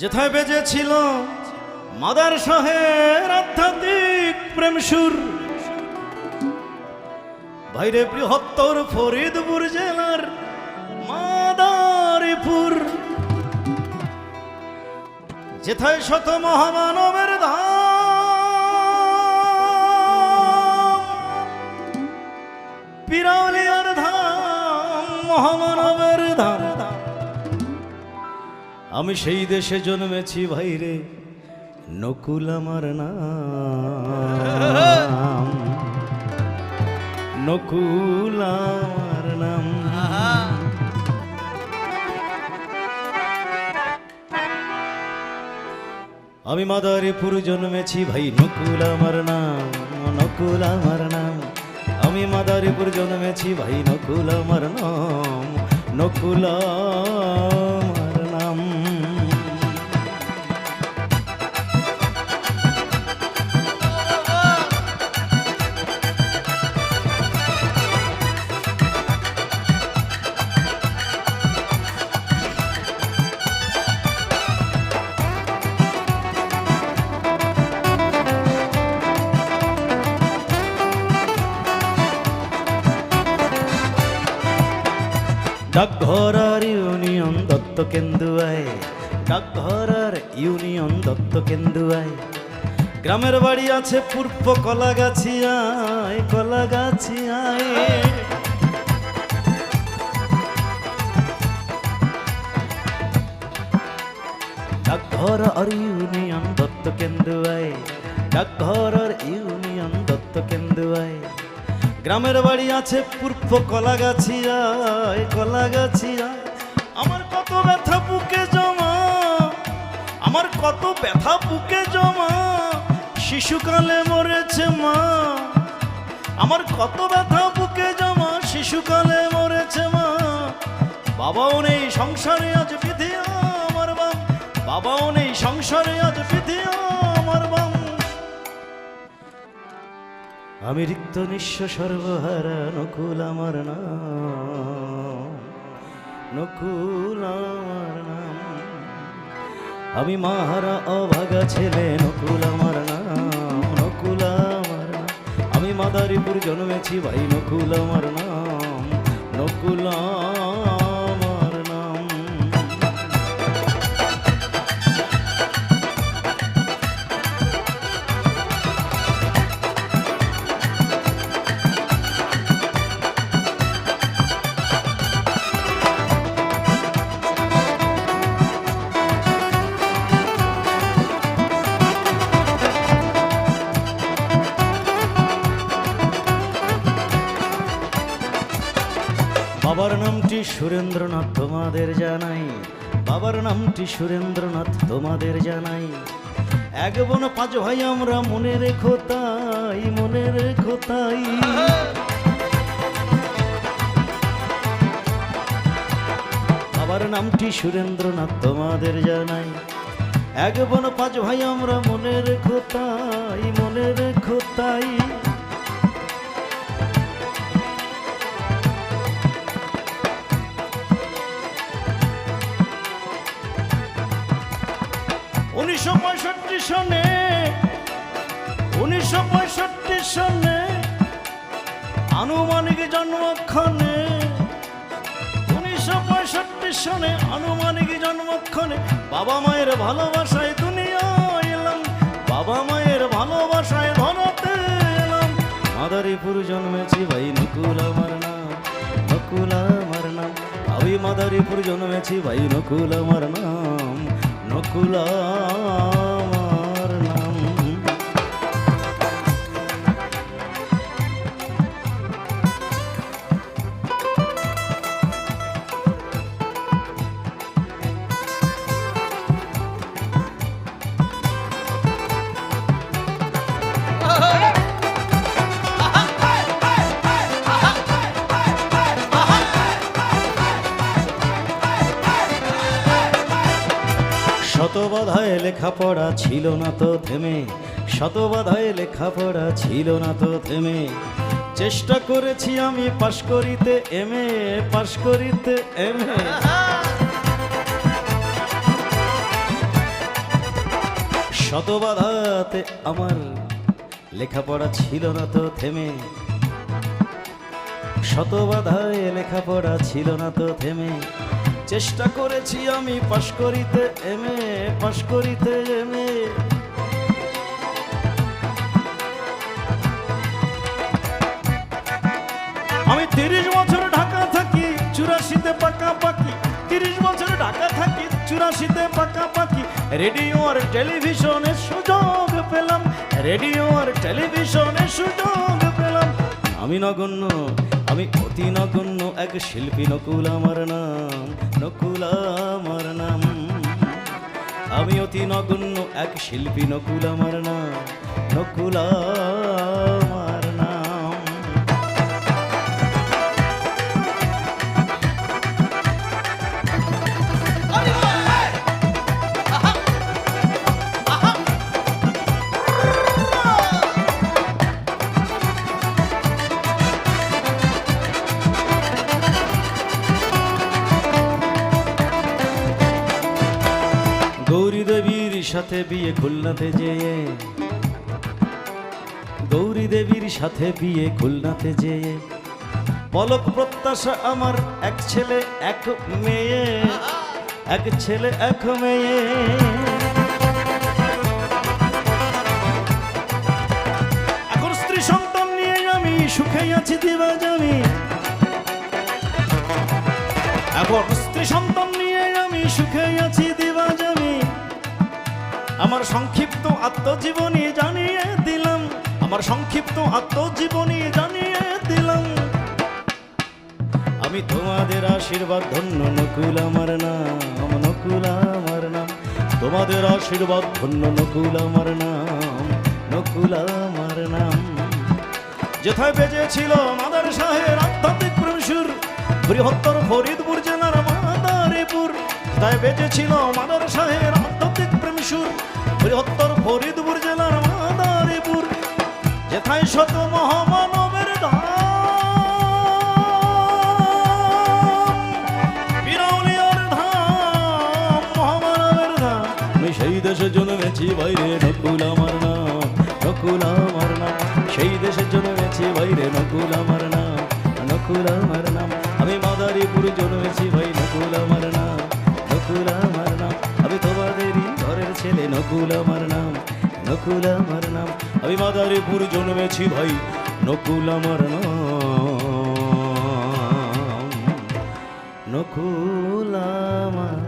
যেথায় বেজেছিল মাদার শাহের আধ্যাত্মিক প্রেম সুর। বাইরে বৃহত্তর ফরিদপুর জেলার মাদারীপুর। যেথায় শত মহামানবের ধাম। আমি সেই দেশে জন্মেছি, ভাইরে। নকুল আমার নাম। নকুল আমার নাম। আমি মাদারীপুর জন্মেছি, ভাই, নকুল আমার নাম, নকুল আমার নাম। আমি মাদারীপুর জন্মেছি, ভাই, নকুল আমার নাম, নকুল ডাকঘর আর ইউনিয়ন দত্ত কেন্দুয়ায় ডাকঘর আর ইউনিয়ন দত্ত কেন্দুয়ায় গ্রামের বাড়ি আছে পূর্ব কলাগাছিয়ায় কলাগাছিয়ায়। ডাকঘর ইউনিয়ন দত্ত কেন্দুয়ায় ডাকঘর ইউনিয়ন দত্ত কেন্দুয়ায় গ্রামের বাড়ি আছে পূর্ব কলাগাছিয়ায় কলাগাছিয়ায় আমার কত ব্যথা বুকে জমা, আমার কত ব্যথা বুকে জমা, শিশুকালে মরেছে মা। আমার কত ব্যথা বুকে জমা, শিশুকালে মরেছে মা। বাবাও নেই সংসারে, আজ বিধি আমার বাবাও নেই সংসারে, আজ বিধি আমার বাম আমি রিক্ত নিঃস্ব সর্বহারা নকুল আমার নাম, নকুল আমার নাম। আমি মাহারা অভাগা ছেলে, নকুল আমার নাম, নকুল আমার আমি মাদারীপুর জন্মেছি ভাই, নকুল আমার নাম, নকুল সুরেন্দ্রনাথ তোমাদের জানাই। বাবার নামটি সুরেন্দ্রনাথ তোমাদের জানাই। এক বোন পাঁচ ভাই আমরা মনে রেখো তাই, মনে রেখো তাই। বাবার নামটি সুরেন্দ্রনাথ তোমাদের জানাই। এক বোন পাঁচ ভাই আমরা মনে রেখো তাই, মনে রেখো তাই। উনিশশো পঁয়ষট্টি সনে, উনিশশো পঁয়ষট্টি সনে আনুমানিক জন্মক্ষণে, উনিশশো পঁয়ষট্টি সনে আনুমানিক জন্মক্ষণে বাবা মায়ের ভালোবাসায় দুনিয়া এলাম, বাবা মায়ের ভালোবাসায় ধরাতে এলাম। মাদারীপুর জন্মেছি ভাই নকুল আমার নাম, নকুল আমার নাম। আমি মাদারীপুর জন্মেছি ভাই নকুল আমার নাম। নকুল শতবাধায় লেখাপড়া ছিল না তো থেমে শত শতবাধায় লেখাপড়া ছিল না তো থেমে। চেষ্টা করেছি আমি পাশ করিতে এম এ, পাশ করিতে এম এ। শত বাধাতে আমার লেখাপড়া ছিল না তো থেমে। শত বাধায় লেখাপড়া ছিল না তো থেমে। চেষ্টা করেছি আমি পাশ করিতে, এমে পাশ করিতে, এমে আমি তিরিশ বছর ঢাকা থাকি, চুরাশিতে পাকা পাকি তিরিশ বছর ঢাকা থাকি, চুরাশিতে পাকা পাকি রেডিও আর টেলিভিশনের সুযোগ পেলাম, রেডিও আর টেলিভিশনের সুযোগ পেলাম। আমি নগণ্য আমি অতি নগণ্য এক শিল্পী নকুল আমার নাম, নকুল আমার নাম। আমি অতি নগণ্য এক শিল্পী নকুল আমার নাম, নকুল বিয়ে খুলনাতে যেয়ে, গৌরী দেবীর সাথে বিয়ে খুলনাতে যেয়ে, পলক প্রত্যাশা আমার এক ছেলে, এক মেয়ে, এক ছেলে, এক মেয়ে। এখন স্ত্রী সন্তান নিয়ে আমি সুখে আছি দিবাজ আমি এখন স্ত্রী সন্তান নিয়ে আমি সুখে আমার সংক্ষিপ্ত আত্মজীবনী জানিয়ে দিলাম। আমার সংক্ষিপ্ত আত্মজীবনী জানিয়ে দিলাম। আমি তোমাদের আশীর্বাদ ধন্য, নকুল আমার নাম, নকুল আমার নাম। তোমাদের আশীর্বাদ ধন্য, নকুল আমার নাম, নকুল আমার নাম। যেথায় বেজেছিল মাদার শাহের আধ্যাত্মিক প্রসুর, বৃহত্তর ফরিদপুর জেলার মাদারীপুর। তাই বেজেছিল মাদার শাহের আধ্যাত্মিক প্রেমসুর বৃহত্তর ফরিদপুর জেলার মাদারীপুর, যেথায় শত মহামানবের সেই দেশে জন্মেছি, বাইরে নকুল আমার নাম, নকুল আমার নাম। সেই জন্মেছি, বাইরে নকুল আমার নাম, নকুল আমার নকুল আমার নাম নকুল আমার নাম আমি মাদারীপুর জন্মেছি ভাই নকুল আমার নাম নকুল আমার